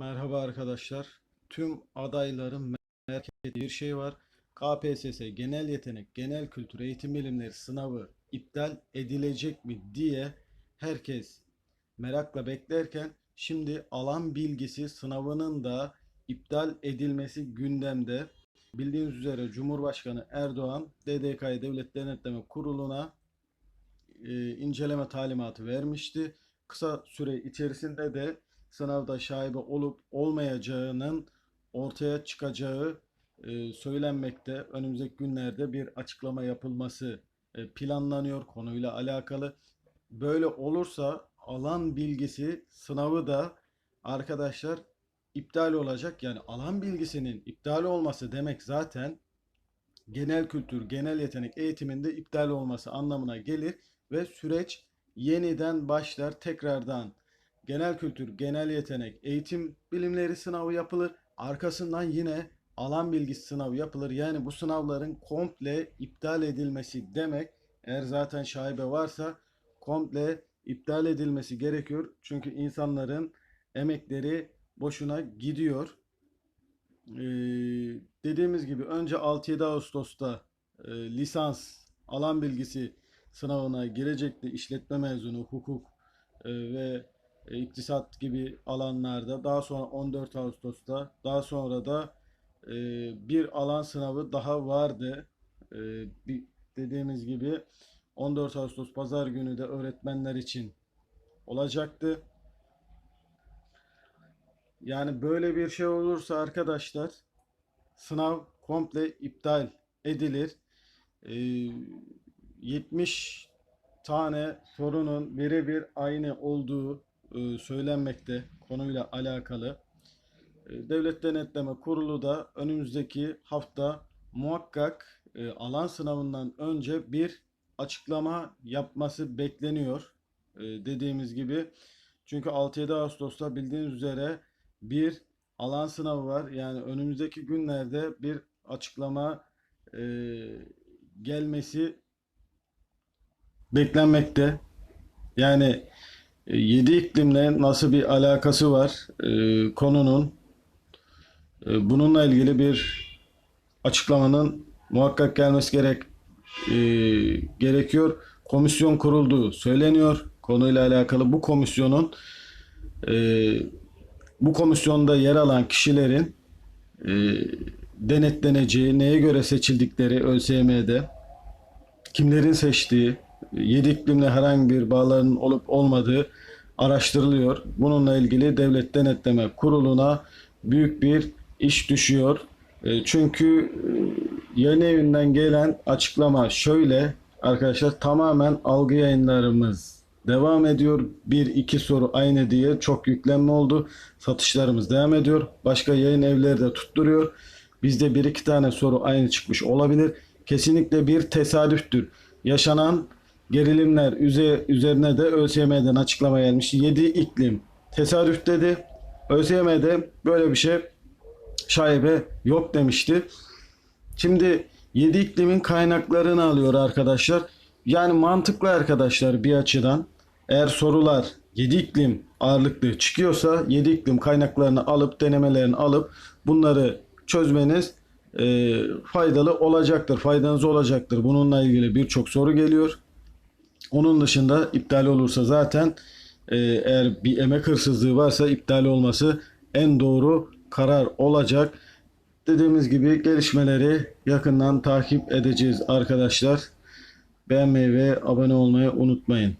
Merhaba arkadaşlar. Tüm adayların merak ettiği bir şey var. KPSS Genel Yetenek, Genel Kültür Eğitim Bilimleri sınavı iptal edilecek mi diye herkes merakla beklerken şimdi alan bilgisi sınavının da iptal edilmesi gündemde. Bildiğiniz üzere Cumhurbaşkanı Erdoğan DDK Devlet Denetleme Kurulu'na e, inceleme talimatı vermişti. Kısa süre içerisinde de sınavda şaibe olup olmayacağının ortaya çıkacağı e, söylenmekte. Önümüzdeki günlerde bir açıklama yapılması e, planlanıyor konuyla alakalı. Böyle olursa alan bilgisi sınavı da arkadaşlar iptal olacak. Yani alan bilgisinin iptal olması demek zaten genel kültür, genel yetenek eğitiminde iptal olması anlamına gelir ve süreç yeniden başlar. Tekrardan genel kültür, genel yetenek, eğitim bilimleri sınavı yapılır. Arkasından yine alan bilgisi sınavı yapılır. Yani bu sınavların komple iptal edilmesi demek. Eğer zaten şaibe varsa komple iptal edilmesi gerekiyor. Çünkü insanların emekleri boşuna gidiyor. Ee, dediğimiz gibi önce 6-7 Ağustos'ta e, lisans alan bilgisi sınavına girecekti işletme mezunu, hukuk e, ve iktisat gibi alanlarda. Daha sonra 14 Ağustos'ta, daha sonra da e, bir alan sınavı daha vardı. E, bir, dediğimiz gibi 14 Ağustos Pazar günü de öğretmenler için olacaktı. Yani böyle bir şey olursa arkadaşlar sınav komple iptal edilir. Ee, 70 tane sorunun birebir aynı olduğu e, söylenmekte konuyla alakalı. E, Devlet Denetleme Kurulu da önümüzdeki hafta muhakkak e, alan sınavından önce bir açıklama yapması bekleniyor. E, dediğimiz gibi. Çünkü 6-7 Ağustos'ta bildiğiniz üzere bir alan sınavı var. Yani önümüzdeki günlerde bir açıklama e, gelmesi beklenmekte. Yani 7 iklimle nasıl bir alakası var e, konunun? E, bununla ilgili bir açıklamanın muhakkak gelmesi gerek e, gerekiyor. Komisyon kurulduğu söyleniyor konuyla alakalı. Bu komisyonun e, bu komisyonda yer alan kişilerin e, denetleneceği, neye göre seçildikleri ÖSYM'de, kimlerin seçtiği, 7 iklimle herhangi bir bağlarının olup olmadığı araştırılıyor. Bununla ilgili Devlet Denetleme Kurulu'na büyük bir iş düşüyor. E, çünkü e, yayın evinden gelen açıklama şöyle arkadaşlar tamamen algı yayınlarımız devam ediyor. Bir iki soru aynı diye çok yüklenme oldu. Satışlarımız devam ediyor. Başka yayın evleri de tutturuyor. Bizde bir iki tane soru aynı çıkmış olabilir. Kesinlikle bir tesadüftür. Yaşanan gerilimler üze- üzerine de ÖSYM'den açıklama gelmiş. 7 iklim tesadüf dedi. ÖSYM'de böyle bir şey şaibe yok demişti. Şimdi 7 iklimin kaynaklarını alıyor arkadaşlar. Yani mantıklı arkadaşlar bir açıdan. Eğer sorular 7 iklim ağırlıklı çıkıyorsa 7 iklim kaynaklarını alıp denemelerini alıp bunları çözmeniz e, faydalı olacaktır. Faydanız olacaktır. Bununla ilgili birçok soru geliyor. Onun dışında iptal olursa zaten e, eğer bir emek hırsızlığı varsa iptal olması en doğru karar olacak. Dediğimiz gibi gelişmeleri yakından takip edeceğiz arkadaşlar. Beğenmeyi ve abone olmayı unutmayın.